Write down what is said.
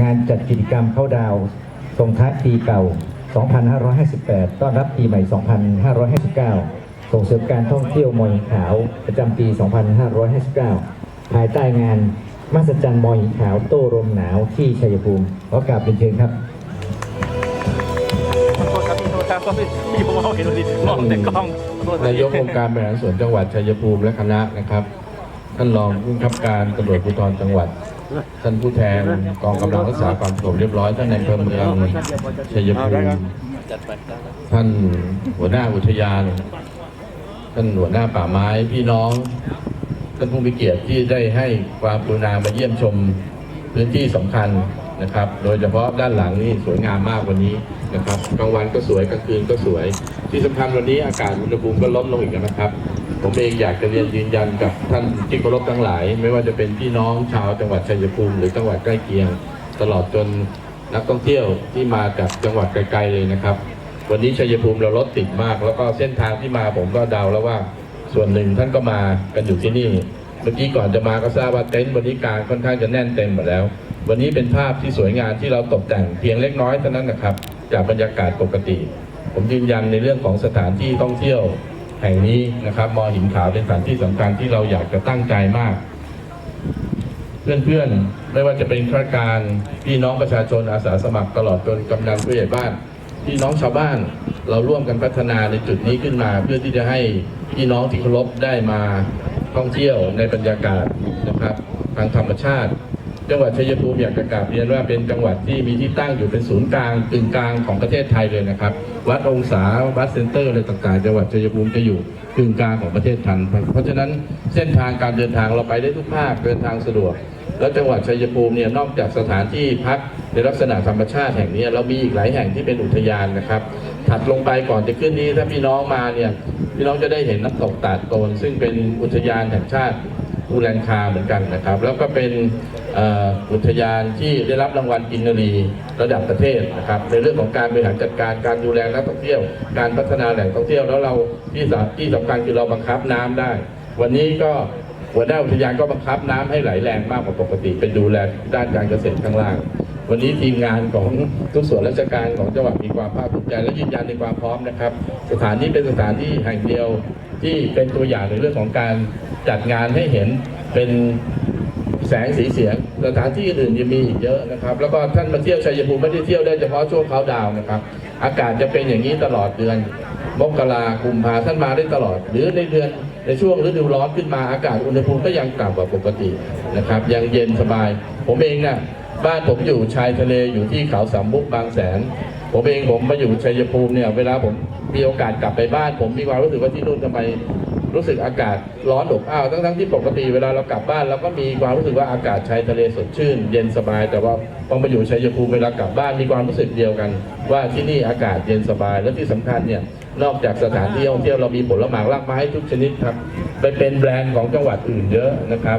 งานจัดกิจกรรมเข้าดาวน์ส่งท้ายปีเก่า 2558 ต้อนรับปีใหม่ 2559 ส่งเสริมการท่องเที่ยวมอหินขาวประจำปี 2559 ภายใต้งานมหัศจรรย์มอหินขาวโต้ลมหนาวที่ชัยภูมิขอกราบเป็นเชิญครับขอโทษครับพี่โทษครับก็พี่พี่ผมเอาเห็นพอดีมองแต่กล้องขอโทษครับนายกองค์การบริหารส่วนจังหวัดชัยภูมิและคณะนะครับท่านรองผู้บังคับการตำรวจภูธรจังหวัด ท่านผู้แทนกองกำลังรักษาความสงบเรียบร้อยท่านในายอำเภอเมืองชัยภูมิท่านหัวหน้าอุทยาน ท่านหัวหน้าป่าไม้พี่น้องท่านผู้มีเกียรติที่ได้ให้ความกรุณามาเยี่ยมชมพื้นที่สำคัญ นะครับ โดยเฉพาะด้านหลังนี่สวยงามมากวันนี้นะครับกลางวันก็สวยกลางคืนก็สวย ที่สำคัญวันนี้อากาศอุณหภูมิก็ลดลงอีกนะครับ ผมเองอยากจะเรียนยืนยันกับท่านที่เคารพทั้งหลาย ไม่ว่าจะเป็นพี่น้องชาวจังหวัดชัยภูมิหรือจังหวัดใกล้เคียง ตลอดจนนักท่องเที่ยวที่มาจากจังหวัดไกลๆเลยนะครับ วันนี้ชัยภูมิเรารถติดมาก แล้วก็เส้นทางที่มาผมก็เดาแล้วว่า ส่วนหนึ่งท่านก็มากันอยู่ที่นี่ เมื่อกี้ก่อนจะมาก็ทราบว่าเต็นท์วันนี้กางค่อนข้างจะแน่นเต็มหมดแล้ว วันนี้เป็นภาพที่สวยงามที่เราตกแต่งเพียงเล็กน้อยเท่านั้นนะครับ จากบรรยากาศปกติ ผมยืนยันในเรื่องของสถานที่ท่องเที่ยวแห่งนี้นะครับมอหินขาวเป็นสถานที่สำคัญที่เราอยากจะตั้งใจมาก เพื่อนๆไม่ว่าจะเป็นข้าราชการพี่น้องประชาชนอาสาสมัครตลอดจนกำนันผู้ใหญ่บ้านพี่น้องชาวบ้านเราร่วมกันพัฒนาในจุดนี้ขึ้นมา เพื่อที่จะให้พี่น้องที่เคารพได้มา ท่องเที่ยวในบรรยากาศนะครับ ทางธรรมชาติ จังหวัดชัยภูมิอยากจะกราบเรียนว่าเป็นจังหวัดที่มีที่ตั้งอยู่เป็นศูนย์กลางกึ่งกลางของประเทศไทยเลยนะครับ วัดองศาวัดเซ็นเตอร์อะไรต่างๆจังหวัดชัยภูมิจะอยู่กึ่งกลางของประเทศไทยเพราะฉะนั้นเส้นทางการเดินทางเราไปได้ทุกภาคเดินทางสะดวก แล้วจังหวัดชัยภูมิเนี่ยนอกจากสถานที่พักในลักษณะธรรมชาติแห่งนี้เรามีอีกหลายแห่งที่เป็นอุทยานนะครับ ถัดลงไปก่อนจะขึ้นนี้ถ้าพี่น้องมาเนี่ยพี่น้องจะได้เห็นน้ำตกตาดโตน ซึ่งเป็นอุทยานแห่งชาติภูแลนคาเหมือนกันนะครับ แล้วก็เป็นอุทยานที่ได้รับรางวัลกินรีระดับประเทศนะครับ ในเรื่องของการบริหารจัดการการดูแลนักท่องเที่ยว การพัฒนาแหล่งท่องเที่ยวแล้วเราที่สำที่สำคัญคือเราบังคับน้ำได้ วันนี้ก็ หัวหน้าอุทยานก็บังคับน้ำให้ไหลแรงมากกว่าปกติ เป็นดูแลด้านการเกษตรข้างล่าง วันนี้ทีมงานของทุกส่วนราชการของจังหวัดมีความภาคภูมิใจและยืนยันในความพร้อมนะครับ สถานนี้เป็นสถานที่แห่งเดียวที่เป็นตัวอย่างในเรื่องของการจัดงานให้เห็นเป็นแสงสีเสียงสถานที่อื่นยังมีอีกเยอะนะครับ แล้วก็ท่านมาเที่ยวชัยภูมิไม่ได้เที่ยวได้เฉพาะช่วงเขาดาวนะครับ อากาศจะเป็นอย่างนี้ตลอดเดือนมกราคมภาท่านมาได้ตลอด หรือในเดือน ในช่วงฤดูร้อนขึ้นมาอากาศอุณหภูมิก็ยังต่ำกว่าปกตินะครับ ยังเย็นสบาย ผมเองน่ะบ้านผมอยู่ชายทะเลอยู่ที่เขาสามมุกบางแสน ผมเองผมมาอยู่ชัยภูมิเนี่ย เวลาผมมีโอกาสกลับไปบ้าน ผมมีความรู้สึกว่าที่นู่นทำไม รู้สึกอากาศร้อนอบอ้าวทั้งทั้งๆที่ปกติเวลาเรากลับบ้านเราก็มีความรู้สึกว่าอากาศชายทะเลสดชื่น เย็นสบาย แต่ว่าพอมาอยู่ชัยภูมิเวลากลับบ้านมีความรู้สึกเดียวกัน ว่าที่นี่อากาศเย็นสบายและที่สำคัญเนี่ยนอกจากสถานที่ท่องเที่ยวเรามีผลไม้รากไม้ทุกชนิดครับไปเป็นแบรนด์ของจังหวัดอื่นเยอะนะครับ